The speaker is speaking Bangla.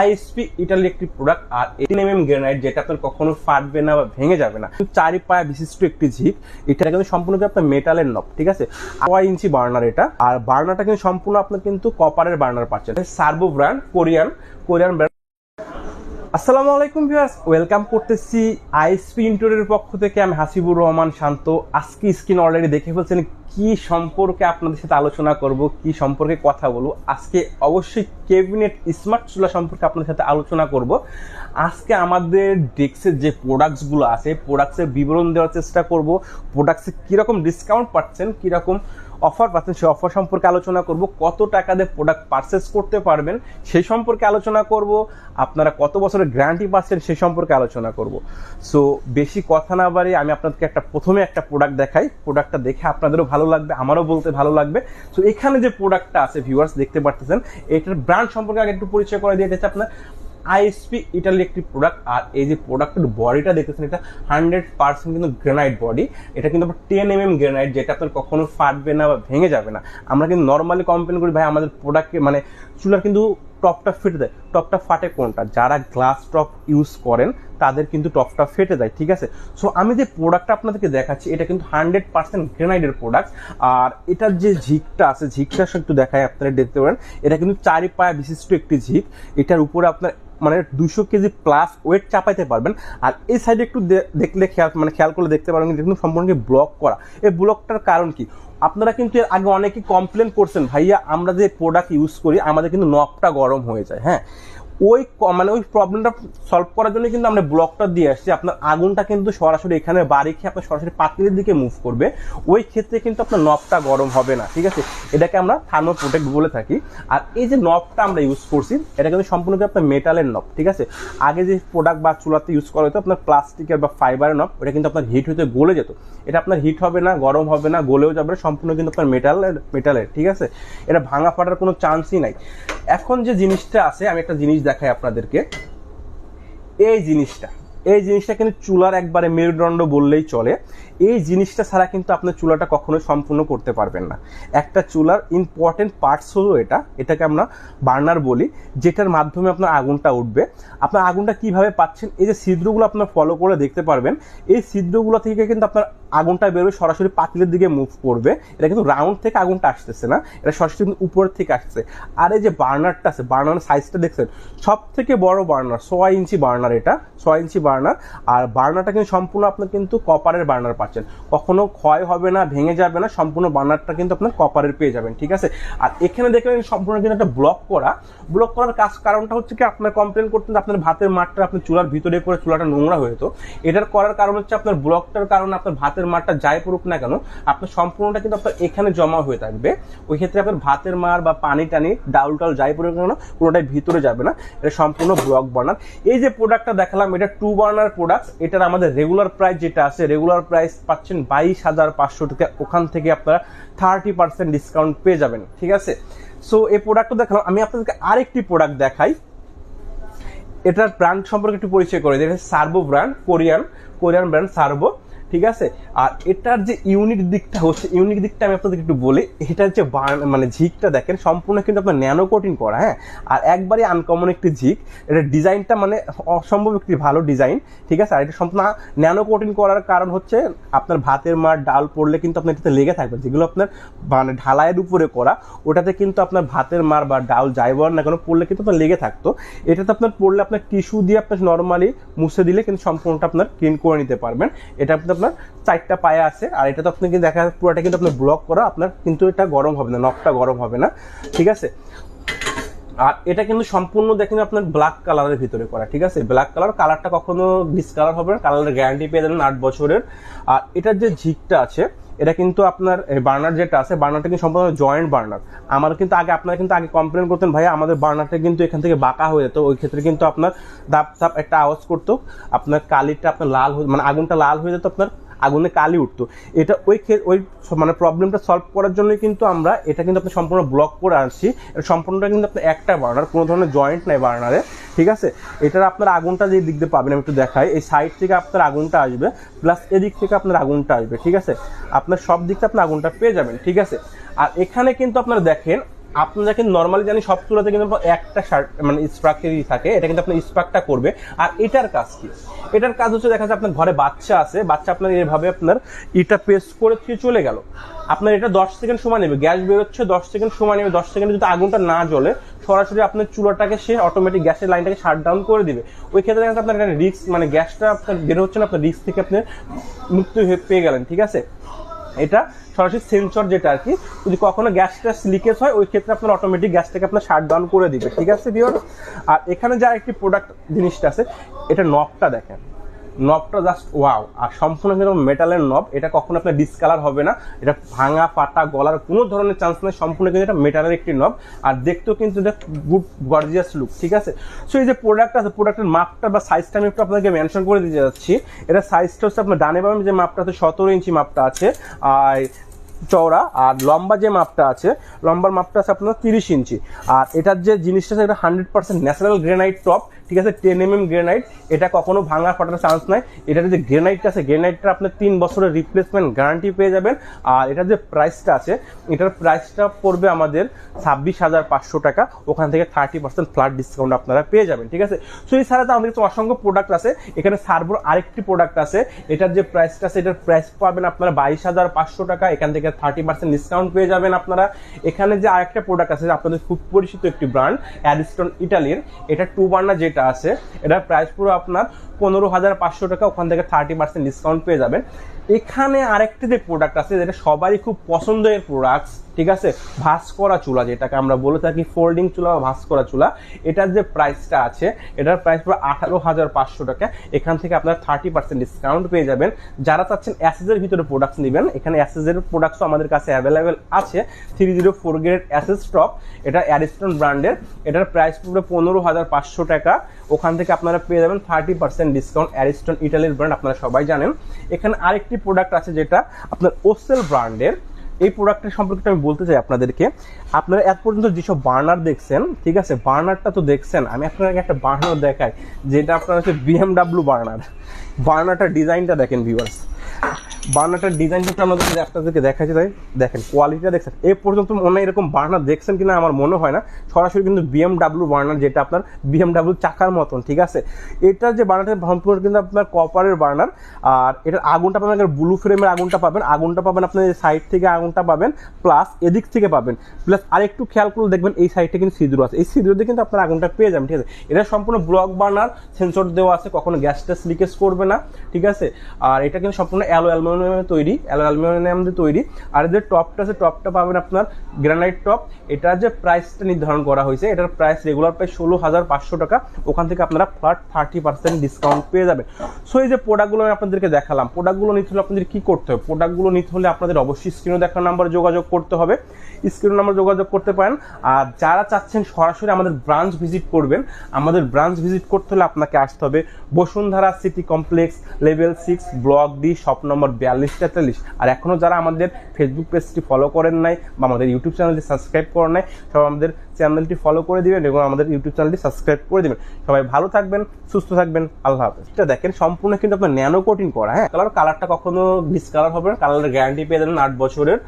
আইএসপি ইটালি একটি প্রোডাক্ট আর এইটিন এম এম গ্রেনাইট যেটা আপনার কখনো ফাটবে না বা ভেঙে যাবে না। চারি পায়া বিশিষ্ট একটি ঝিপ এটা কিন্তু সম্পূর্ণ আপনার মেটালের নব ঠিক আছে? ছয় ইঞ্চি বার্নার এটা, আর বার্নারটা কিন্তু সম্পূর্ণ আপনার কিন্তু কপারের বার্নার পাচ্ছেন। Servo brand Korean Korean brand আসসালামু আলাইকুম ভিউয়ার্স, ওয়েলকাম করতেছি আইএসপি ইন্টোরের পক্ষ থেকে। আমি হাসিবুর রহমান শান্ত। আজকে স্ক্রিন অলরেডি দেখে ফেলছেন কি সম্পর্কে আপনাদের সাথে আলোচনা করব, কি সম্পর্কে কথা বলব। আজকে অবশ্যই কেবিনেট স্মার্ট চুলা সম্পর্কে আপনাদের সাথে আলোচনা করব। আজকে আমাদের ডেস্কের যে প্রোডাক্টসগুলো আছে প্রোডাক্টসের বিবরণ দেওয়ার চেষ্টা করব। প্রোডাক্টসে কীরকম ডিসকাউন্ট পাচ্ছেন, কীরকম অফার পাচ্ছেন, সেই অফার সম্পর্কে আলোচনা করব। কত টাকা দিয়ে প্রোডাক্ট পারচেস করতে পারবেন, সেই সম্পর্কে আলোচনা করব। আপনারা কত বছরের গ্যারান্টি পাচ্ছেন, সেই সম্পর্কে আলোচনা করব। সো বেশি কথা না বাড়িয়ে আমি আপনাদেরকে একটা প্রথমে একটা প্রোডাক্ট দেখাই। প্রোডাক্টটা দেখে আপনাদেরও ভালো লাগবে, আমারও বলতে ভালো লাগবে। সো এখানে যে প্রোডাক্টটা আছে ভিউয়ার্স দেখতে পারতেছেন, এটার ব্র্যান্ড সম্পর্কে আগে একটু পরিচয় করে দিয়ে এটা আপনার। আইএসপি ইটালি একটি প্রোডাক্ট আর এই যে প্রোডাক্টের বডিটা দেখতেছেন, এটা হান্ড্রেড পার্সেন্ট কিন্তু গ্রেনাইট বডি এটা কিন্তু আপনার টেন এম এম গ্রেনাইট যেটা আপনার কখনো ফাটবে না বা ভেঙে যাবে না। আমরা কিন্তু নর্মালি কমপ্লেন করি, ভাই, আমাদের প্রোডাক্টকে মানে চুলার কিন্তু টপটা ফেটে দেয় টপটা ফাটে কোনটা? যারা গ্লাস টপ ইউজ করেন, তাদের কিন্তু টপটা ফেটে যায়, ঠিক আছে? সো আমি যে প্রোডাক্টটা আপনাদেরকে দেখাচ্ছি, এটা কিন্তু হান্ড্রেড পার্সেন্ট গ্রেনাইডের প্রোডাক্ট আর এটার যে ঝিকটা আছে, ঝিকটা একটু দেখায় আপনারা দেখতে পারেন। এটা কিন্তু চারি পায়া বিশিষ্ট একটি ঝিক। এটার উপরে আপনার মানে দুশো কেজি প্লাস ওয়েট চাপাইতে পারবেন। আর এই সাইডে একটু দেখলে খেয়াল মানে খেয়াল করলে দেখতে পারবেন কিন্তু সম্পূর্ণ ব্লক করা। এই ব্লকটার কারণ কি? আপনারা কিন্তু এর আগে অনেকে কমপ্লেন করছেন, ভাইয়া, আমরা যে প্রোডাক্ট ইউজ করি, আমাদের কিন্তু নবটা গরম হয়ে যায়। হ্যাঁ? ওই মানে ওই প্রবলেমটা সলভ করার জন্য কিন্তু আমরা ব্লকটা দিয়ে আসছি। আপনার আগুনটা কিন্তু সরাসরি এখানে বাড়ি খেয়ে আপনার সরাসরি পাতিলের দিকে মুভ করবে। ওই ক্ষেত্রে কিন্তু আপনার নবটা গরম হবে না, ঠিক আছে? এটাকে আমরা থার্মো প্রোটেক্ট বলে থাকি। আর এই যে নবটা আমরা ইউজ করছি, এটা কিন্তু সম্পূর্ণ আপনার মেটালের নব ঠিক আছে? আগে যে প্রোডাক্ট বা চুলাতে ইউজ করা হতো, আপনার প্লাস্টিকের বা ফাইবারের নব ওটা কিন্তু আপনার হিট হতে গলে যেত। এটা আপনার হিট হবে না, গরম হবে না, গলেও যাবে সম্পূর্ণ কিন্তু আপনার মেটালের মেটালের ঠিক আছে? এটা ভাঙা ফাটার কোনো চান্সই নাই। এখন যে জিনিসটা আছে, আমি একটা জিনিস দেখাই আপনাদেরকে। এই জিনিসটা এই জিনিসটা কিন্তু চুলার একবারে মেরুদণ্ড বললেই চলে। এই জিনিসটা ছাড়া কিন্তু আপনার চুলাটা কখনো সম্পূর্ণ করতে পারবেন না। একটা চুলার ইম্পর্টেন্ট পার্টস হলো এটা, এটাকে আমরা বার্নার বলি, যেটার মাধ্যমে আপনার আগুনটা উঠবে। আপনার আগুনটা কীভাবে পাচ্ছেন, এই যে ছিদ্রগুলো আপনার ফলো করে দেখতে পারবেন, এই ছিদ্রগুলো থেকে কিন্তু আপনার আগুনটা বেরোবে সরাসরি পাতিলের দিকে মুভ করবে। এটা কিন্তু রাউন্ড থেকে আগুনটা আসতেছে না, এটা সরাসরি কিন্তু উপর থেকে আসছে। আর এই যে বার্নারটা আছে বার্নার সাইজটা দেখছেন সব থেকে বড় বার্নার ছয় ইঞ্চি বার্নার এটা, ছয় ইঞ্চি বার্নার আর বার্নারটা কিন্তু সম্পূর্ণ আপনার কিন্তু কপারের বার্নার পাচ্ছেন। কখনো ক্ষয় হবে না, ভেঙে যাবে না, সম্পূর্ণ বার্নারটা কিন্তু আপনার কপারের পেয়ে যাবেন, ঠিক আছে? আর এখানে দেখবেন সম্পূর্ণ কিন্তু একটা ব্লক করা। ব্লক করার কাজ কারণটা হচ্ছে কি, আপনার কমপ্লেন করতেন আপনার ভাতের মাঠটা আপনার চুলার ভিতরে করে চুলাটা নোংরা হয়ে যেত। এটার করার কারণ হচ্ছে আপনার ব্লকটার কারণে আপনার ভাতের মাঠটা যাই পড়ুক না কেন, আপনার সম্পূর্ণটা কিন্তু আপনার এখানে জমা হয়ে থাকবে। ওই ক্ষেত্রে আপনার ভাতের মার বা পানি টানি, ডাউল টাউল যাই পড়ুক না কেন কোনোটাই ভিতরে যাবে না। এটা সম্পূর্ণ ব্লক বার্নার এই যে প্রোডাক্টটা দেখালাম, এটা টু বার্নার প্রোডাক্ট এটার আমাদের রেগুলার প্রাইস যেটা আছে রেগুলার প্রাইস পাচ্ছেন বাইশ হাজার পাঁচশো টাকা, ওখান থেকে আপনারা থার্টি পার্সেন্ট ডিসকাউন্ট পেয়ে যাবেন, ঠিক আছে? সো এই প্রোডাক্টটা দেখালাম, আমি আপনাদেরকে আরেকটি প্রোডাক্ট দেখাই। এটার ব্র্যান্ড সম্পর্কে একটু পরিচয় করে দিই Servo brand Korean Korean brand Servo ঠিক আছে? আর এটার যে ইউনিক দিকটা হচ্ছে ইউনিক দিকটা আমি আপনাদের একটু বলি, এটার যে মানে ঝিকটা দেখেন, সম্পূর্ণ কিন্তু আপনার ন্যানো কোটিং করা হ্যাঁ? আর একবারই আনকমন একটি ঝিক, এটা ডিজাইনটা মানে অসম্ভব একটি ভালো ডিজাইন, ঠিক আছে? আর এটা সম্পূর্ণ ন্যানো কোটিং করার কারণ হচ্ছে, আপনার ভাতের মার ডাল পড়লে কিন্তু আপনার এটাতে লেগে থাকবে। যেগুলো আপনার মানে ঢালাইয়ের উপরে করা, ওটাতে কিন্তু আপনার ভাতের মার বা ডাল যাই বলেন না কেন পড়লে কিন্তু আপনার লেগে থাকতো। এটাতে আপনার পড়লে আপনার টিস্যু দিয়ে আপনার নর্মালি মুছে দিলে কিন্তু সম্পূর্ণটা আপনার ক্লিন করে নিতে পারবেন। এটা আপনার আপনার চারটা পায়ে আছে, আর এটা তো আপনি কিন্তু দেখা পুরোটা কিন্তু আপনার ব্লক করা, আপনার কিন্তু এটা গরম হবে না নখটা গরম হবে না, ঠিক আছে? আর এটা কিন্তু সম্পূর্ণ দেখেন আপনার ব্ল্যাক কালারের ভিতরে করা, ঠিক আছে? ব্ল্যাক কালার কালারটা কখনো ডিসকালার হবে না কালারের গ্যারান্টি পেয়ে যাবেন আট বছরের। আর এটার যে ঝিকটা আছে এটা কিন্তু আপনার বার্নার যেটা আছে, বার্নারটা কিন্তু সম্পূর্ণ জয়েন্ট বার্নার। আমার কিন্তু আগে, আপনারা কিন্তু আগে কমপ্লেন করতেন ভাই আমাদের বার্নারটা কিন্তু এখান থেকে বাঁকা হয়ে যেত। ওই ক্ষেত্রে কিন্তু আপনার দাপ ধাপ একটা আওয়াজ করতো। আপনার কালিটা আপনার লাল মানে আগুনটা লাল হয়ে যেত আপনার। আগুনে কালি উঠতো। এটা ওই ওই মানে প্রবলেমটা সলভ করার জন্য কিন্তু আমরা এটা কিন্তু আপনি সম্পূর্ণ ব্লক করে আনছি। সম্পূর্ণটা কিন্তু আপনার একটা বার্নার কোনো ধরনের জয়েন্ট নাই বার্নারে ঠিক আছে? এটার আপনার আগুনটা যে দিক দিয়ে পাবেন, আমি একটু দেখাই। এই সাইড থেকে আপনার আগুনটা আসবে প্লাস এদিক থেকে আপনার আগুনটা আসবে, ঠিক আছে? আপনার সব দিক থেকে আপনার আগুনটা পেয়ে যাবেন, ঠিক আছে? আর এখানে কিন্তু আপনারা দেখেন আপনারা কিন্তু নর্মালি জানি সব চুলাতে কিন্তু একটা শার্ট মানে স্প্রাকেরই থাকে, এটা কিন্তু আপনার স্প্রাকটা করবে। আর এটার কাজ কি? এটার কাজ হচ্ছে দেখা যাচ্ছে আপনার ঘরে বাচ্চা আছে, বাচ্চা আপনার এভাবে আপনার এটা পেস্ট করে দিয়ে চলে গেল। আপনার এটা দশ সেকেন্ড সময় নেবে, গ্যাস বেরোচ্ছে, দশ সেকেন্ড সময় নেবে, দশ সেকেন্ডে যদি আগুনটা না জ্বলে, সরাসরি আপনার চুলাটাকে সে অটোমেটিক গ্যাসের লাইনটাকে শাট ডাউন করে দিবে। ওই ক্ষেত্রে দেখা যাচ্ছে আপনার একটা রিস্ক মানে গ্যাসটা আপনার বের হচ্ছে না, আপনার রিস্ক থেকে আপনি মুক্ত হয়ে পেয়ে গেলেন, ঠিক আছে? এটা সরাসরি সেন্সর যেটা আর কি, যদি কখনো গ্যাসটা লিকেজ হয়, ওই ক্ষেত্রে আপনার অটোমেটিক গ্যাসটাকে আপনার শাট ডাউন করে দিবে, ঠিক আছে ভিওর আর এখানে যা একটি প্রোডাক্ট জিনিসটা আছে, এটা নকটা দেখেন। নবটা জাস্ট ওয়াও আর সম্পূর্ণ কিন্তু মেটালের নব এটা কখনো আপনার ডিসকালার হবে না। এটা ভাঙা পাটা গলার কোনো ধরনের চান্স নেই। সম্পূর্ণ কিন্তু এটা মেটালের একটি নব আর দেখতেও কিন্তু এটা গুড গর্জিয়াস লুক ঠিক আছে? সো এই যে প্রোডাক্ট আছে প্রোডাক্টের মাপটা বা সাইজটা আমি একটু আপনাকে মেনশন করে দিতে যাচ্ছি। এটা সাইজটা হচ্ছে আপনার ডানে বামে যে মাপটা আছে, সতেরো ইঞ্চি মাপটা আছে, আর চওড়া, আর লম্বা যে মাপটা আছে, লম্বার মাপটা আছে আপনার তিরিশ ইঞ্চি। আর এটার যে জিনিসটা আছে, এটা hundred percent natural granite top ঠিক আছে টেন এম এম গ্রেনাইট এটা কখনো ভাঙা ফাটার চান্স নাই। এটার যে গ্রেনাইটটা আছে গ্রেনাইটটা আপনার তিন বছরের রিপ্লেসমেন্ট গ্যারান্টি পেয়ে যাবেন। আর এটার যে প্রাইসটা আছে, এটার প্রাইসটা পড়বে আমাদের ছাব্বিশ হাজার পাঁচশো টাকা। ওখান থেকে থার্টি পার্সেন্ট ফ্ল্যাট ডিসকাউন্ট আপনারা পেয়ে যাবেন, ঠিক আছে? সো এই ছাড়া তো আমাদের কাছে অসংখ্য প্রোডাক্ট আছে। এখানে সার্ভোর আরেকটি প্রোডাক্ট আছে। এটার যে প্রাইসটা আছে, এটার প্রাইস পাবেন আপনারা বাইশ হাজার পাঁচশো টাকা। এখান থেকে থার্টি পার্সেন্ট ডিসকাউন্ট পেয়ে যাবেন আপনারা। এখানে যে আরেকটা প্রোডাক্ট আছে, আপনাদের খুব পরিচিত একটি ব্র্যান্ড অ্যারিস্টন ইটালির এটা টু বার্নার যেটা আছে এটার প্রাইস পুরো আপনার পনেরো হাজার পাঁচশো টাকা, ওখান থেকে থার্টি পার্সেন্ট ডিসকাউন্ট পেয়ে যাবেন। এখানে আরেকটি যে প্রোডাক্ট আছে, যেটা সবারই খুব পছন্দের প্রোডাক্টস ঠিক আছে? ভাস করা চুলা, যেটাকে আমরা বলে থাকি ফোল্ডিং চুলা বা ভাস করা চুলা, এটার যে প্রাইসটা আছে, এটার প্রাইস পুরো আঠারো হাজার পাঁচশো টাকা। এখান থেকে আপনার থার্টি পার্সেন্ট ডিসকাউন্ট পেয়ে যাবেন। যারা চাচ্ছেন অ্যাসেজের ভিতরে প্রোডাক্টস নেবেন, এখানে অ্যাসেজের প্রোডাক্টসও আমাদের কাছে অ্যাভেলেবেল আছে। থ্রি জিরো ফোর গ্রেড অ্যাসেস টপ এটা অ্যারিস্টন ব্র্যান্ডের এটার প্রাইস পুরো পনেরো হাজার পাঁচশো টাকা। ওখান থেকে আপনারা পেয়ে যাবেন থার্টি পার্সেন্ট ডিসকাউন্ট অ্যারিস্টন ইটালির ব্র্যান্ড আপনারা সবাই জানেন। এখানে আরেকটি প্রোডাক্ট আছে যেটা আপনার ওসেল ব্র্যান্ডের এই প্রোডাক্টের সম্পর্কে আমি বলতে চাই আপনাদেরকে। আপনারা এত পর্যন্ত যেসব বার্নার দেখছেন, ঠিক আছে, বার্নারটা তো দেখছেন, আমি আপনাকে একটা বার্নার দেখাই, যেটা আপনার হচ্ছে বিএমডাব্লিউ বার্নার। বার্নারটার ডিজাইনটা দেখেন ভিউয়ার্স বার্নারটার ডিজাইনটা আমাদেরকে আপনাদেরকে দেখাচ্ছি তাই দেখেন কোয়ালিটিটা দেখছেন। এ পর্যন্ত মনে হয় এরকম বার্নার দেখছেন কিনা আমার মনে হয় না। সরাসরি কিন্তু বিএমডাব্লিউ বার্নার যেটা আপনার বিএমডাব্লিউ চাকার মতন, ঠিক আছে? এটার যে বার্নারটা সম্পূর্ণ কিন্তু আপনার কপারের বার্নার। আর এটার আগুনটা পাবেন ব্লু ফ্রেমের আগুনটা পাবেন। আগুনটা পাবেন আপনার সাইড থেকে আগুনটা পাবেন প্লাস এদিক থেকে পাবেন। প্লাস আরেকটু খেয়াল করে দেখবেন এই সাইডটা কিন্তু সিঁদুর আছে। এই সিঁদুর দিয়ে কিন্তু আপনার আগুনটা পেয়ে যাবেন, ঠিক আছে? এটা সম্পূর্ণ ব্লক বার্নার সেন্সর দেওয়া আছে, কখনো গ্যাস ট্যাস লিকেজ করবে না, ঠিক আছে? আর এটা কিন্তু সম্পূর্ণ অ্যালো অ্যালুমিনিয়ামে তৈরি, অ্যালো অ্যালুমিনিয়াম দিয়ে তৈরি। আর এদের টপটা আছে, টপটা পাবেন আপনার গ্রানাইট টপ। এটার যে প্রাইসটা নির্ধারণ করা হয়েছে, এটার প্রাইস রেগুলার প্রাইস ষোলো হাজার পাঁচশো টাকা। ওখান থেকে আপনারা ফ্ল্যাট থার্টি পার্সেন্ট ডিসকাউন্ট পেয়ে যাবেন। সো এই যে প্রোডাক্টগুলো আমি আপনাদেরকে দেখালাম প্রোডাক্টগুলো নিতে হলে আপনাদের কী করতে হবে? প্রোডাক্টগুলো নিতে হলে আপনাদের অবশ্যই স্ক্রিনে দেখার নাম্বারে যোগাযোগ করতে হবে। স্ক্রিন নাম্বার যোগাযোগ করতে পারেন। আর যারা চাচ্ছেন সরাসরি আমাদের ব্রাঞ্চ ভিজিট করবেন, আমাদের ব্রাঞ্চ ভিজিট করতে হলে আপনাকে আসতে হবে Bashundhara city complex level six block D shop number বিয়াল্লিশ, তেতাল্লিশ। আর এখনও যারা আমাদের ফেসবুক পেজটি ফলো করেন নাই বা আমাদের ইউটিউব চ্যানেলটি সাবস্ক্রাইব করেন নাই, সবাই আমাদের চ্যানেলটি ফলো করে দিবেন এবং আমাদের ইউটিউব চ্যানেলটি সাবস্ক্রাইব করে দেবেন। সবাই ভালো থাকবেন, সুস্থ থাকবেন, আল্লাহ হাফেজ। এটা দেখেন, সম্পূর্ণ কিন্তু আপনার ন্যানো কোটিং করা হ্যাঁ? কালার কালারটা কখনো ডিসকালার হবে না কালারের গ্যারান্টি পেয়ে যাবেন আট বছরের।